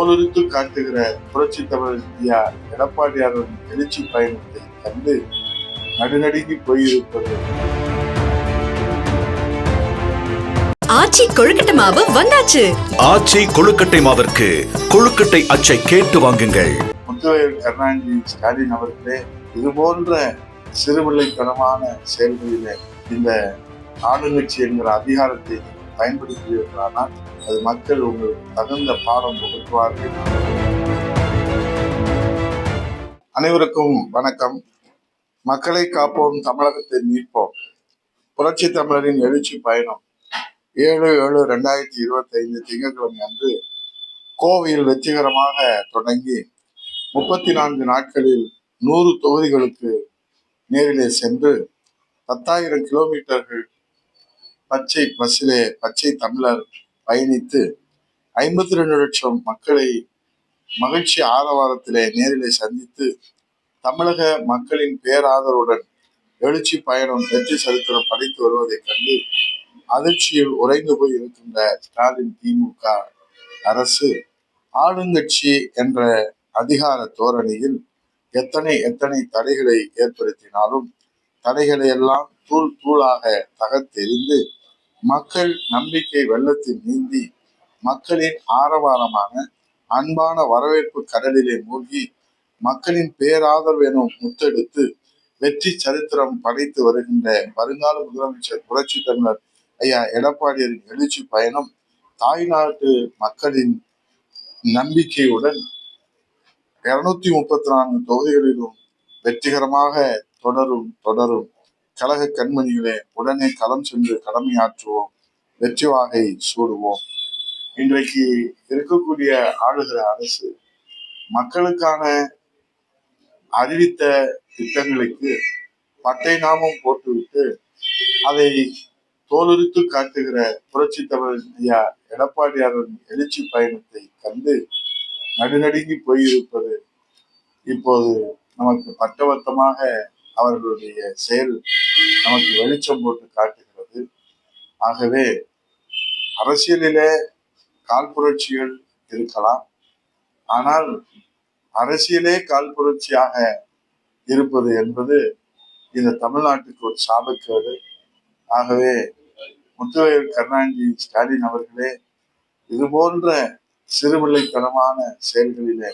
தோலுரித்து காட்டுகிற புரட்சி தமிழர் ஐயா எடப்பாடியாரின் எழுச்சி பயணத்தை கண்டு நடுநடுங்கி போயிருப்பது. ஆச்சி கொழுக்கட்டை மாவு வந்தாச்சு. ஆச்சி கொழுக்கட்டை மாவிற்கு கொழுக்கட்டை அச்சை கேட்டு வாங்குங்கள். முத்துவேல் கருணாநிதி ஸ்டாலின் அவர்களே இது போன்ற சிறுபிள்ளைத்தனமான செயல்களிலே இந்த ஆளுங்கட்சி என்கிற அதிகாரத்தை நீங்கள் பயன்படுத்துவீர்களானால் அது மக்கள் உங்களுக்கு தகுந்த பாடம் புகழ்வார்கள் அனைவருக்கும் வணக்கம். மக்களை காப்போம் தமிழகத்தை மீட்போம். புரட்சி தமிழரின் எழுச்சி பயணம். ஏழு ஏழு ரெண்டாயிரத்தி இருபத்தி ஐந்து திங்கட்கிழமை அன்று கோவையில் வெற்றிகரமாக தொடங்கி முப்பத்தி நான்கு நாட்களில் நூறு தொகுதிகளுக்கு நேரிலே சென்று பத்தாயிரம் கிலோமீட்டர்கள் பச்சை பஸ்ஸிலே பச்சை தமிழர் பயணித்து ஐம்பத்தி ரெண்டு லட்சம் மக்களை மகிழ்ச்சி ஆரவாரத்திலே நேரிலே சந்தித்து தமிழக மக்களின் பேராதரவுடன் எழுச்சி பயணம் வெற்றி சரித்திரம் படைத்து வருவதைக் கண்டு அதிர்ச்சியில் உறைந்து போய் இருக்கின்ற ஸ்டாலின் திமுக அரசு ஆளுங்கட்சி என்ற அதிகார தோரணையில் எத்தனை எத்தனை தடைகளை ஏற்படுத்தினாலும் தடைகளை எல்லாம் தூள் தூளாக தகர்த்தெறிந்து மக்கள் நம்பிக்கை வெள்ளத்தில் நீந்தி மக்களின் ஆரவாரமான அன்பான வரவேற்பு கடலிலே மூழ்கி மக்களின் பேராதரவு எனும் முத்தெடுத்து வெற்றி சரித்திரம் படைத்து வருகின்ற வருங்கால முதலமைச்சர் புரட்சி தமிழர் ஐயா எடப்பாடியின் எழுச்சி பயணம் தாய்நாட்டு மக்களின் நம்பிக்கையுடன் இருநூத்தி முப்பத்தி நான்கு தொகுதிகளிலும் வெற்றிகரமாக தொடரும் தொடரும். கழக கண்மணிகளே உடனே களம் சென்று கடமையாற்றுவோம் வெற்றி வாகை சூடுவோம். இன்றைக்கு இருக்கக்கூடிய ஆளுகிற அரசு மக்களுக்கான அறிவித்த திட்டங்களுக்கு பட்டை நாமம் போட்டுவிட்டு அதை தோலுரித்து காட்டுகிற புரட்சி தமிழர் ஐயா எடப்பாடியாரின் எழுச்சி பயணத்தை கண்டு நடுநடுங்கி போயிருப்பது இப்போது நமக்கு பட்டவர்த்தமாக அவர்களுடைய செயல். நமக்கு வெளிச்சம் போட்டு காட்டுகிறது. ஆகவே அரசியலிலே கால் புரட்சிகள் இருக்கலாம். ஆனால் அரசியலே கால் புரட்சியாக இருப்பது என்பது இந்த தமிழ்நாட்டுக்கு ஒரு சாபக்கேடு. ஆகவே முத்துவையர் கருணாநிதி ஸ்டாலின் அவர்களே இது போன்ற சிறுபிள்ளைத்தனமான செயல்களிலே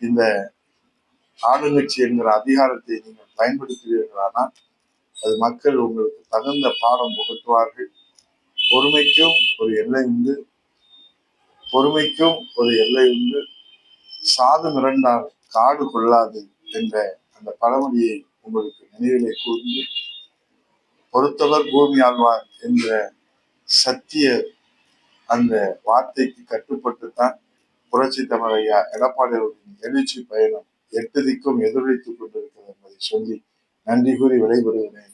இந்த ஆளுங்கட்சி என்கிற அதிகாரத்தை நீங்கள் பயன்படுத்துகிறீர்களானால் அது மக்கள் உங்களுக்கு தகுந்த பாடம் புகட்டுவார்கள். பொறுமைக்கும் ஒரு எல்லை உண்டு. பொறுமைக்கும் ஒரு எல்லை உண்டு. சாது மிரண்டால் காடு கொள்ளாது என்ற அந்த பழமொழியை உங்களுக்கு நினைவிலே கூர்ந்து பொறுத்தவர் பூமி ஆழ்வார் என்ற சத்திய அந்த வார்த்தைக்கு கட்டுப்பட்டுத்தான் புரட்சி தமிழையா எடப்பாடி அவர்களின் எழுச்சி பயணம் எட்டு திக்கும் எதிரொலித்துக் கொண்டிருக்கிறது என்பதை சொல்லி நன்றி கூறி விடைபெறுகிறேன்.